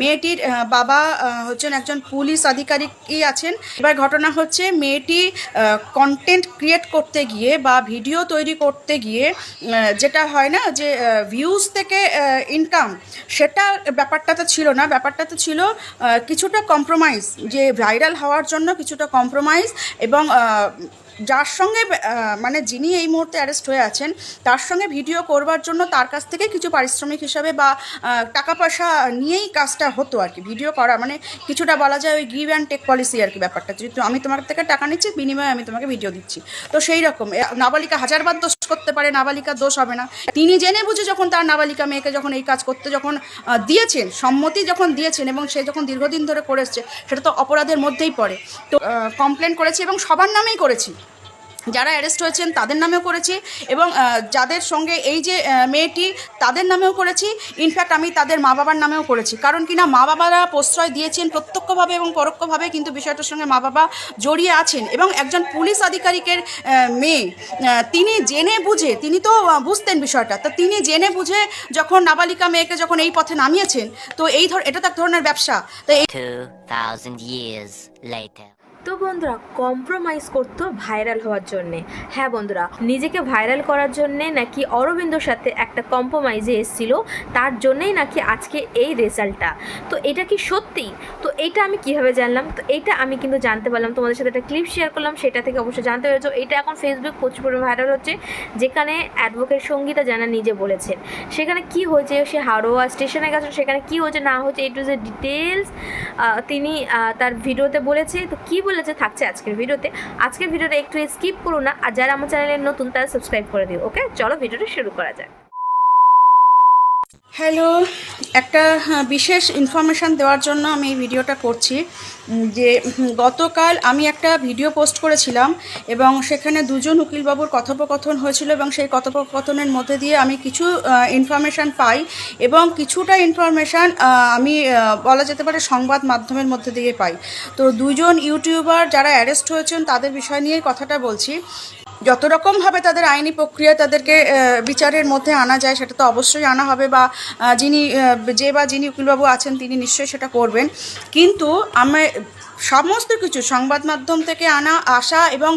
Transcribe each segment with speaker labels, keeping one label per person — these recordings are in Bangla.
Speaker 1: মেয়েটির বাবা হচ্ছেন একজন পুলিশ আধিকারিকই আছেন। এবার ঘটনা হচ্ছে মেয়েটি কন্টেন্ট ক্রিয়েট করতে গিয়ে বা ভিডিও তৈরি করতে গিয়ে যেটা হয় না যে ভিউজ থেকে ইনকাম সেটা ব্যাপারটা তো ছিল না। ব্যাপারটা তো ছিল কিছুটা কম্প্রোমাইজ যে ভাইরাল হওয়ার জন্য কিছুটা কম্প্রোমাইজ এবং যার সঙ্গে মানে যিনি এই মুহূর্তে অ্যারেস্ট হয়ে আছেন, তার সঙ্গে ভিডিও করবার জন্য তার কাছ থেকে কিছু পারিশ্রমিক হিসাবে বা টাকা পয়সা নিয়েই কাজটা হতো আর কি। ভিডিও করা মানে কিছুটা বলা যায় ওই গিভ অ্যান্ড টেক পলিসি আর কি ব্যাপারটা। যেহেতু আমি তোমার থেকে টাকা নিচ্ছি, বিনিময়ে আমি তোমাকে ভিডিও দিচ্ছি। তো সেই রকম নাবালিকা হাজারবার দোষ করতে পারে নাবালিকা দোষ হবে না। তিনি জেনে বুঝে যখন তার নাবালিকা মেয়েকে যখন এই কাজ করতে যখন দিয়েছেন, সম্মতি যখন দিয়েছেন এবং সে যখন দীর্ঘদিন ধরে করে সেটা তো অপরাধের মধ্যেই পড়ে। তো কমপ্লেন করেছি এবং সবার নামেই করেছি। যারা অ্যারেস্ট হয়েছেন তাদের নামেও করেছি এবং যাদের সঙ্গে এই যে মেয়েটি তাদের নামেও করেছি। ইনফ্যাক্ট আমি তাদের মা বাবার নামেও করেছি। কারণ কিনা মা বাবারা প্রশ্রয় দিয়েছেন প্রত্যক্ষভাবে এবং পরোক্ষভাবে কিন্তু বিষয়টার সঙ্গে মা বাবা জড়িয়ে আছেন এবং একজন পুলিশ আধিকারিকের মেয়ে তিনি জেনে বুঝে তিনি তো বুঝতেন বিষয়টা তো তিনি জেনে বুঝে যখন নাবালিকা মেয়েকে যখন এই পথে নামিয়েছেন তো এই ধর এটা তো এক ধরনের ব্যবসা। তো এই
Speaker 2: 2,000 years later.
Speaker 3: তো বন্ধুরা কম্প্রোমাইজ করতো ভাইরাল হওয়ার জন্যে। হ্যাঁ বন্ধুরা, নিজেকে ভাইরাল করার জন্যে নাকি অরবিন্দর সাথে একটা কম্প্রোমাইজে এসেছিল, তার জন্যেই নাকি আজকে এই রেজাল্টটা। তো এটা কি সত্যি? তো এটা আমি কীভাবে জানলাম? তো এটা আমি কিন্তু জানতে পারলাম। তোমাদের সাথে একটা ক্লিপ শেয়ার করলাম, সেটা থেকে অবশ্যই জানতে পেরেছ। এটা এখন ফেসবুক প্রচুর পরিমাণে ভাইরাল হচ্ছে, যেখানে অ্যাডভোকেট সঙ্গীতা জানা নিজে বলেছেন। সেখানে কি হয়েছে? সে হারোয়া স্টেশনে গেছে, সেখানে কি হয়েছে? না হচ্ছে এই টু যে ডিটেলস তিনি তার ভিডিওতে বলেছে। তো কি বলেছে থাকছে আজকের ভিডিওতে, আজকের ভিডিওটা একটু স্কিপ করো না, আর যারা আমার চ্যানেলে নতুন তারা সাবস্ক্রাইব করে দিও ওকে চলো ভিডিওটা শুরু করা যাক।
Speaker 1: হ্যালো একটা হ্যাঁ, বিশেষ ইনফরমেশান দেওয়ার জন্য আমি এই ভিডিওটা করছি যে গতকাল আমি একটা ভিডিও পোস্ট করেছিলাম এবং সেখানে দুজন উকিলবাবুর কথোপকথন হয়েছিল এবং সেই কথোপকথনের মধ্যে দিয়ে আমি কিছু ইনফরমেশান পাই এবং কিছুটা ইনফরমেশান আমি বলা যেতে পারে সংবাদ মাধ্যমের মধ্যে দিয়ে পাই। তো দুজন ইউটিউবার যারা অ্যারেস্ট হয়েছেন তাদের বিষয় নিয়ে কথাটা বলছি। যত রকমভাবে তাদের আইনি প্রক্রিয়া তাদেরকে বিচারের মধ্যে আনা যায় সেটা তো অবশ্যই আনা হবে বা যিনি যে বা যিনি উকিলবাবু আছেন তিনি নিশ্চয়ই সেটা করবেন। কিন্তু আমি সমস্ত কিছু সংবাদ মাধ্যম থেকে আনা, আসা এবং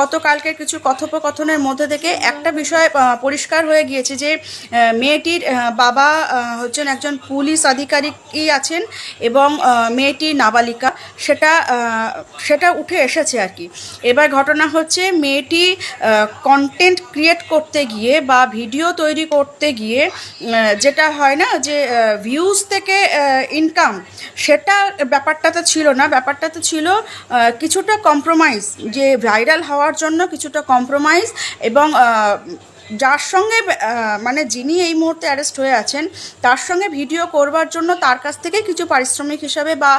Speaker 1: গতকালকের কিছু কথোপকথনের মধ্যে থেকে একটা বিষয় পরিষ্কার হয়ে গিয়েছে যে মেয়েটির বাবা হচ্ছেন একজন পুলিশ আধিকারিকই আছেন এবং মেয়েটি নাবালিকা। সেটা সেটা উঠে এসেছে আর কি। এবার ঘটনা হচ্ছে মেয়েটি কন্টেন্ট ক্রিয়েট করতে গিয়ে বা ভিডিও তৈরি করতে গিয়ে যেটা হয় না যে ভিউজ থেকে ইনকাম সেটা ব্যাপারটা তো ছিল না। ব্যাপারটাতে ছিল কিছুটা কম্প্রোমাইজ যে ভাইরাল হওয়ার জন্য কিছুটা কম্প্রোমাইজ এবং যার সঙ্গে মানে যিনি এই মুহূর্তে অ্যারেস্ট হয়ে আছেন, তার সঙ্গে ভিডিও করবার জন্য তার কাছ থেকে কিছু পারিশ্রমিক হিসাবে বা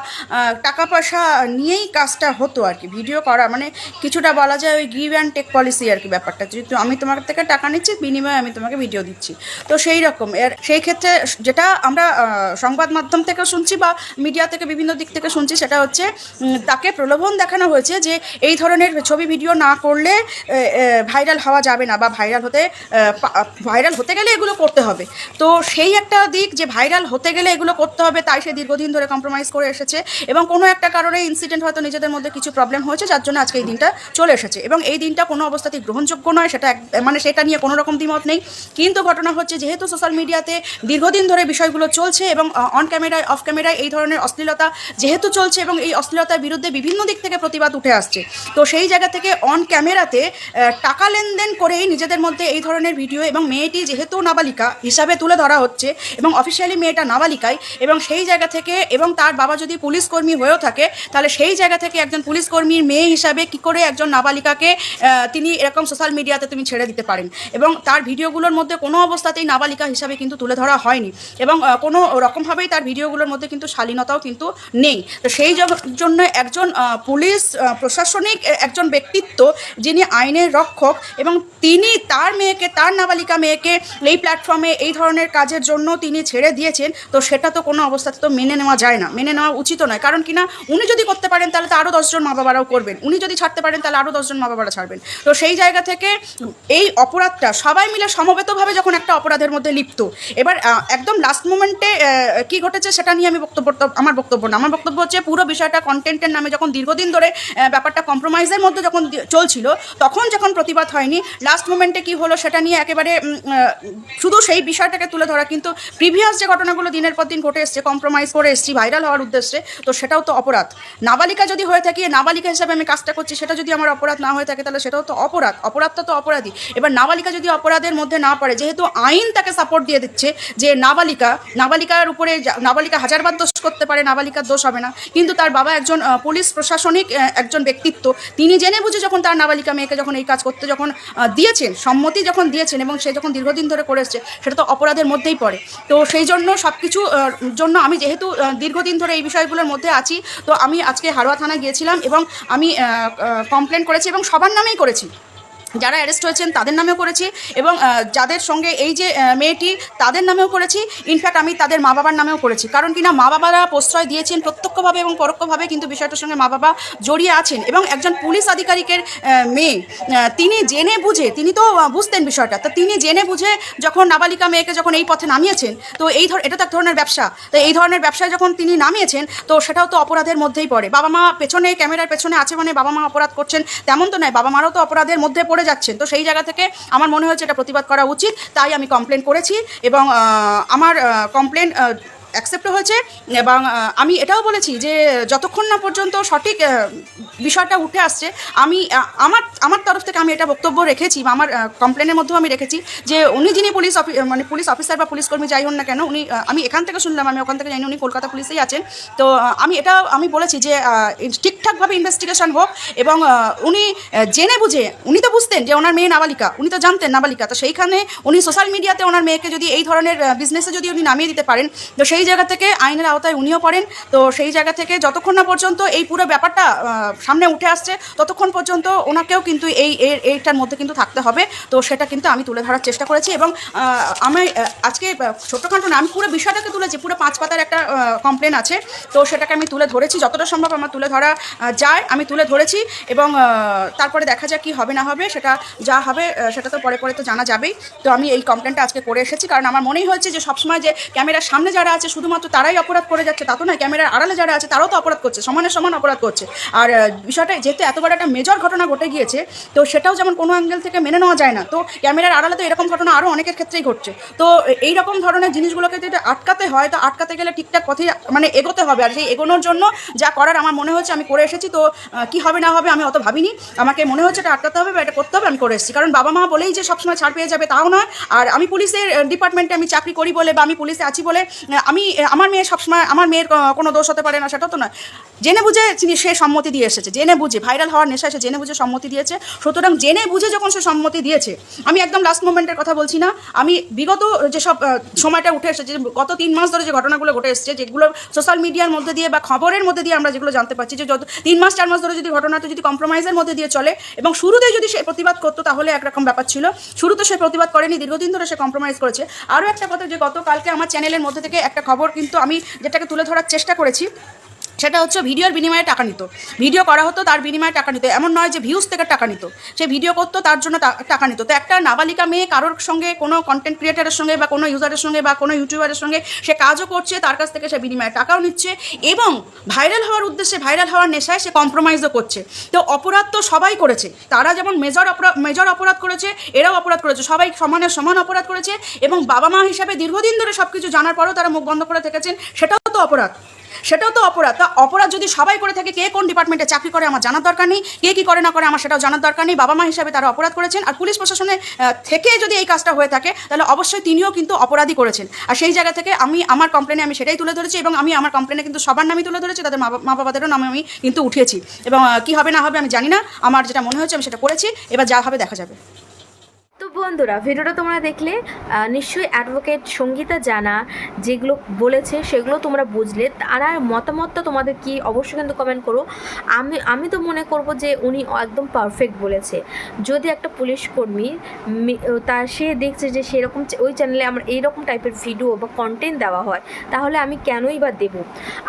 Speaker 1: টাকা পয়সা নিয়েই কাজটা হতো আর কি। ভিডিও করা মানে কিছুটা বলা যায় ওই গিভ অ্যান্ড টেক পলিসি আর কি ব্যাপারটা। যেহেতু আমি তোমার থেকে টাকা নিচ্ছি, বিনিময়ে আমি তোমাকে ভিডিও দিচ্ছি। তো সেই রকম, এর সেই ক্ষেত্রে যেটা আমরা সংবাদ মাধ্যম থেকে শুনছি বা মিডিয়া থেকে বিভিন্ন দিক থেকে শুনছি, সেটা হচ্ছে তাকে প্রলোভন দেখানো হয়েছে যে এই ধরনের ছবি ভিডিও না করলে ভাইরাল হওয়া যাবে না বা ভাইরাল হতে ভাইরাল হতে গেলে এগুলো করতে হবে। তো সেই একটা দিক যে ভাইরাল হতে গেলে এগুলো করতে হবে, তাই সে দীর্ঘদিন ধরে কম্প্রোমাইজ করে এসেছে এবং কোনো একটা কারণে ইনসিডেন্ট হয়তো নিজেদের মধ্যে কিছু প্রবলেম হয়েছে, যার জন্য আজকে এই দিনটা চলে এসেছে। এবং এই দিনটা কোনো অবস্থাতেই গ্রহণযোগ্য নয়, সেটা মানে সেটা নিয়ে কোনো রকম দ্বিমত নেই। কিন্তু ঘটনা হচ্ছে যেহেতু সোশ্যাল মিডিয়াতে দীর্ঘদিন ধরে বিষয়গুলো চলছে এবং অন ক্যামেরায় অফ ক্যামেরায় এই ধরনের অশ্লীলতা যেহেতু চলছে এবং এই অশ্লীলতার বিরুদ্ধে বিভিন্ন দিক থেকে প্রতিবাদ উঠে আসছে, তো সেই জায়গা থেকে অন ক্যামেরাতে টাকা লেনদেন করেই নিজেদের মধ্যে এই ধরনের ভিডিও এবং মেয়েটি যেহেতু নাবালিকা হিসাবে তুলে ধরা হচ্ছে এবং অফিসিয়ালি মেয়েটা নাবালিকায় এবং সেই জায়গা থেকে এবং তার বাবা যদি পুলিশ কর্মী হয়েও থাকে, তাহলে সেই জায়গা থেকে একজন পুলিশ কর্মীর মেয়ে হিসাবে কি করে একজন নাবালিকাকে তিনি এরকম সোশ্যাল মিডিয়াতে তুমি ছেড়ে দিতে পারেন? এবং তার ভিডিওগুলোর মধ্যে কোনো অবস্থাতেই নাবালিকা হিসাবে কিন্তু তুলে ধরা হয়নি। এবং কোনো রকমভাবেই তার ভিডিওগুলোর মধ্যে কিন্তু শালীনতাও কিন্তু নেই। তো সেই জন্য একজন পুলিশ প্রশাসনিক একজন ব্যক্তিত্ব যিনি আইনের রক্ষক এবং তিনি তার মেয়েকে মেয়েকে, তার নাবালিকা মেয়েকে এই প্ল্যাটফর্মে এই ধরনের কাজের জন্য তিনি ছেড়ে দিয়েছেন, তো সেটা তো কোনো অবস্থাতে তো মেনে নেওয়া যায় না। মেনে নেওয়া উচিত নয়। কারণ কিনা উনি যদি করতে পারেন, তাহলে তো আরও দশজন মা বাবারাও করবেন। উনি যদি ছাড়তে পারেন, তাহলে আরও দশজন মা বাবারা ছাড়বেন। তো সেই জায়গা থেকে এই অপরাধটা সবাই মিলে সমবেতভাবে যখন একটা অপরাধের মধ্যে লিপ্ত, এবার একদম লাস্ট মোমেন্টে কি ঘটেছে সেটা নিয়ে আমি বক্তব্য, আমার বক্তব্য না। আমার বক্তব্য হচ্ছে পুরো বিষয়টা কন্টেন্টের নামে যখন দীর্ঘদিন ধরে ব্যাপারটা কম্প্রোমাইজের মধ্যে যখন চলছিল, তখন যখন প্রতিবাদ হয়নি লাস্ট মোমেন্টে কি হলো সেটা নিয়ে একেবারে শুধু সেই বিষয়টাকে তুলে ধরা, কিন্তু প্রিভিয়াস যে ঘটনাগুলো দিনের পর দিন ঘটে এসছে কম্প্রোমাইজ করে এসছি ভাইরাল হওয়ার উদ্দেশ্যে, তো সেটাও তো অপরাধ। নাবালিকা যদি হয়ে থাকি নাবালিকা হিসাবে আমি কাজটা করছি, সেটা যদি আমার অপরাধ না হয়ে থাকে, তাহলে সেটাও তো অপরাধ। অপরাধটা তো অপরাধী। এবার নাবালিকা যদি অপরাধের মধ্যে না পড়ে, যেহেতু আইন তাকে সাপোর্ট দিয়ে দিচ্ছে যে নাবালিকা, নাবালিকার উপরে নাবালিকা হাজারবার দোষ করতে পারে, নাবালিকার দোষ হবে না। কিন্তু তার বাবা একজন পুলিশ প্রশাসনিক একজন ব্যক্তিত্ব, তিনি জেনে বুঝে যখন তার নাবালিকা মেয়েকে যখন এই কাজ করতে যখন দিয়েছেন, সম্মতি যখন দিয়েছেন এবং সে যখন দীর্ঘদিন ধরে করে এসছে, সেটা তো অপরাধের মধ্যেই পড়ে। তো সেই জন্য সব কিছু জন্য আমি যেহেতু দীর্ঘদিন ধরে এই বিষয়গুলোর মধ্যে আছি, তো আমি আজকে হারোয়া থানায় গিয়েছিলাম এবং আমি কমপ্লেন করেছি এবং সবার নামেই করেছি। যারা অ্যারেস্ট হয়েছেন তাদের নামেও করেছি এবং যাদের সঙ্গে এই যে মেয়েটি তাদের নামেও করেছি। ইনফ্যাক্ট আমি তাদের মা বাবার নামেও করেছি। কারণ কিনা মা বাবারা প্রশ্রয় দিয়েছেন প্রত্যক্ষভাবে এবং পরোক্ষভাবে, কিন্তু বিষয়টার সঙ্গে মা বাবা জড়িয়ে আছেন এবং একজন পুলিশ আধিকারিকের মেয়ে তিনি জেনে বুঝে, তিনি তো বুঝতেন বিষয়টা, তো তিনি জেনে বুঝে যখন নাবালিকা মেয়েকে যখন এই পথে নামিয়েছেন, তো এই ধর, এটা তো এক ধরনের ব্যবসা, তো এই ধরনের ব্যবসায় যখন তিনি নামিয়েছেন, তো সেটাও তো অপরাধের মধ্যেই পড়ে। বাবা মা পেছনে, ক্যামেরার পেছনে আছে মানে বাবা মা অপরাধ করছেন, তেমন তো নয়, বাবা মারাও তো অপরাধের মধ্যে পড়ে যাচ্ছেন। তো সেই জায়গা থেকে আমার মনে হয়েছে এটা প্রতিবাদ করা উচিত, তাই আমি কমপ্লেন করেছি এবং আমার কমপ্লেন অ্যাকসেপ্ট হয়েছে, এবং আমি এটাও বলেছি যে যতক্ষণ না পর্যন্ত সঠিক বিষয়টা উঠে আসছে, আমি আমার আমার তরফ থেকে আমি এটা বক্তব্য রেখেছি, বা আমার কমপ্লেনের মধ্যেও আমি রেখেছি যে উনি যিনি পুলিশ মানে পুলিশ অফিসার বা পুলিশ কর্মী যাই হন না কেন, উনি আমি এখান থেকে শুনলাম, আমি ওখান থেকে জানি উনি কলকাতা পুলিশেই আছেন। তো আমি এটা আমি বলেছি যে ঠিকঠাকভাবে ইনভেস্টিগেশন হোক, এবং উনি জেনে বুঝে, উনি তো বুঝতেন যে ওনার মেয়ে নাবালিকা, উনি তো জানতেন নাবালিকা, তো সেইখানে উনি সোশ্যাল মিডিয়াতে ওনার মেয়েকে যদি এই ধরনের বিজনেসে যদি উনি নামিয়ে দিতে পারেন, তো সেই জায়গা থেকে আইনের আওতায় উনিও পড়েন। তো সেই জায়গা থেকে যতক্ষণ না পর্যন্ত এই পুরো ব্যাপারটা সামনে উঠে আসছে, ততক্ষণ পর্যন্ত ওনাকেও কিন্তু এই এইটার মধ্যে কিন্তু থাকতে হবে। তো সেটা কিন্তু আমি তুলে ধরার চেষ্টা করেছি এবং আমি আজকে ছোট্টখাটো না, আমি পুরো বিষয়টাকে তুলেছি, পুরো পাঁচ পাতার একটা কমপ্লেন আছে। তো সেটাকে আমি তুলে ধরেছি, যতটা সম্ভব আমার তুলে ধরা যায়, আমি তুলে ধরেছি এবং তারপরে দেখা যাক কি হবে না হবে, সেটা যা হবে সেটা তো পরে পরে তো জানা যাবেই। তো আমি এই কমপ্লেনটা আজকে করে এসেছি, কারণ আমার মনেই হয়েছে যে সবসময় যে ক্যামেরার সামনে যারা আছে শুধুমাত্র তারাই অপরাধ করে যাচ্ছে তা তো নয় ক্যামেরার আড়ালে যারা আছে তারাও তো অপরাধ করছে সমানের সমান অপরাধ করছে। আর বিষয়টা যেহেতু এত বড় একটা মেজর ঘটনা ঘটে গিয়েছে তো সেটাও যেমন কোনো অ্যাঙ্গেল থেকে মেনে নেওয়া যায় না তো ক্যামেরার আড়ালে তো এরকম ঘটনা আরও অনেকের ক্ষেত্রেই ঘটছে। তো এই রকম ধরনের জিনিসগুলোকে যদি আটকাতে হয় তো আটকাতে গেলে ঠিকঠাক পথে মানে এগোতে হবে। আর সেই এগোনোর জন্য যা করার আমার মনে হচ্ছে আমি করে এসেছি তো কি হবে না হবে আমি অত ভাবিনি। আমাকে মনে হচ্ছে এটা আটকাতে হবে বা এটা করতে হবে আমি করে এসেছি। কারণ বাবা মা বলেই যে সবসময় ছাড় পেয়ে যাবে তাও নয়। আর আমি পুলিশের ডিপার্টমেন্টে আমি চাকরি করি বলে বা আমি পুলিশে আছি বলে আহ, আমি, আমার মেয়ে সবসময়, আমার মেয়ের কোনো দোষ হতে পারে না, সেটা তো নয়। জেনে বুঝে সে সম্মতি দিয়ে এসেছে, জেনে বুঝে ভাইরাল হওয়ার নেশা সে জেনে বুঝে সম্মতি দিয়েছে। সুতরাং জেনে বুঝে যখন সে সম্মতি দিয়েছে, আমি একদম লাস্ট মোমেন্টের কথা বলছি না, আমি বিগত যেসব সময়টা উঠে এসেছে গত তিন মাস ধরে যে ঘটনাগুলো ঘটে এসেছে, যেগুলো সোশ্যাল মিডিয়ার মধ্যে দিয়ে বা খবরের মধ্যে দিয়ে আমরা যেগুলো জানতে পারছি, যে যত, তিন মাস, চার মাস ধরে যদি ঘটনাটা যদি কম্প্রোমাইজের মধ্যে দিয়ে চলে, এবং শুরুতেই যদি সে প্রতিবাদ করতো, তাহলে একরকম ব্যাপার ছিল। শুরুতে সে প্রতিবাদ করেনি, দীর্ঘদিন ধরে সে কম্প্রোমাইজ করেছে। আরও একটা কথা যে গতকালকে আমার চ্যানেলের মধ্যে থেকে একটা খবর কিন্তু আমি যেটাকে তুলে ধরার চেষ্টা করেছি সেটা হচ্ছে ভিডিওর বিনিময়ে টাকা নিত। ভিডিও করা হতো, তার বিনিময়ে টাকা নিত। এমন নয় যে ভিউজ থেকে টাকা নিত। সে ভিডিও করতো, তার জন্য টাকা নিত। তো একটা নাবালিকা মেয়ে কারোর সঙ্গে, কোনো কন্টেন্ট ক্রিয়েটারের সঙ্গে বা কোনো ইউজারের সঙ্গে বা কোনো ইউটিউবারের সঙ্গে সে কাজও করছে, তার কাছ থেকে সে বিনিময়ে টাকাও নিচ্ছে এবং ভাইরাল হওয়ার উদ্দেশ্যে ভাইরাল হওয়ার নেশায় সে কম্প্রোমাইজও করছে। তো অপরাধ তো সবাই করেছে। তারা যেমন মেজর অপরাধ মেজর অপরাধ করেছে, এরাও অপরাধ করেছে। সবাই সমানের সমান অপরাধ করেছে এবং বাবা মা হিসাবে দীর্ঘদিন ধরে সব কিছু জানার পরেও তারা মুখ বন্ধ করে থেকেছেন, সেটাও তো অপরাধ। সেটাও তো অপরাধ। তা অপরাধ যদি সবাই করে থাকে, কে কোন ডিপার্টমেন্টে চাকরি করে আমার জানার দরকার নেই? কে কি করে না করে আমার সেটাও জানার দরকার নেই। বাবা মা হিসাবে তারা অপরাধ করেছেন। আর পুলিশ প্রশাসনে থেকে যদি এই কাজটা হয়ে থাকে, তাহলে অবশ্যই তিনিও কিন্তু অপরাধী করেছেন। আর সেই জায়গা থেকে আমি, আমার কমপ্লেনে আমি সেটাই তুলে ধরেছি এবং আমি আমার কমপ্লেনে কিন্তু সবার নামই তুলে ধরেছি। তাদের মা বাবাদেরও নামে আমি কিন্তু উঠিয়েছি। এবং কি হবে না হবে আমি জানি না। আমার যেটা মনে হয়েছে আমি সেটা করেছি। এবার যা হবে দেখা যাবে।
Speaker 3: বন্ধুরা, ভিডিওটা তোমরা দেখলে নিশ্চয়ই অ্যাডভোকেট সঙ্গীতা জানা, যেগুলো বলেছে সেগুলো তোমরা বুঝলে। তারা মতামতটা তোমাদের কি, অবশ্যই কিন্তু কমেন্ট করো। আমি আমি তো মনে করব যে উনি একদম পারফেক্ট বলেছে। যদি একটা পুলিশ কর্মী তা সে দেখছে যে সেরকম ওই চ্যানেলে আমার এইরকম টাইপের ভিডিও বা কন্টেন্ট দেওয়া হয়, তাহলে আমি কেনই বা দেবো?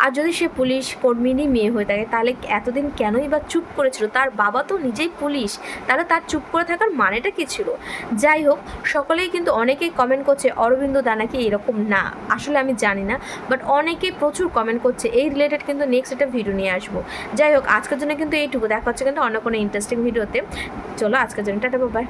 Speaker 3: আর যদি সে পুলিশ কর্মীরই মেয়ে হয়ে থাকে, তাহলে এতদিন কেনই বা চুপ করেছিল? তার বাবা তো নিজেই পুলিশ, তাহলে তার চুপ করে থাকার মানেটা কী ছিল? যাই হোক, সকলেই কিন্তু অনেকেই কমেন্ট করছে, অরবিন্দ দা নাকি এরকম? না, আসলে আমি জানি না বাট অনেকেই প্রচুর কমেন্ট করছে, এই রিলেটেড কিন্তু নেক্সট একটা ভিডিও নিয়ে আসব। যাই হোক, আজকের জন্য কিন্তু এইটুকু, দেখা হচ্ছে কিন্তু অন্য কোনো ইন্টারেস্টিং ভিডিওতে চলো, আজকের জন্য টাটা বাই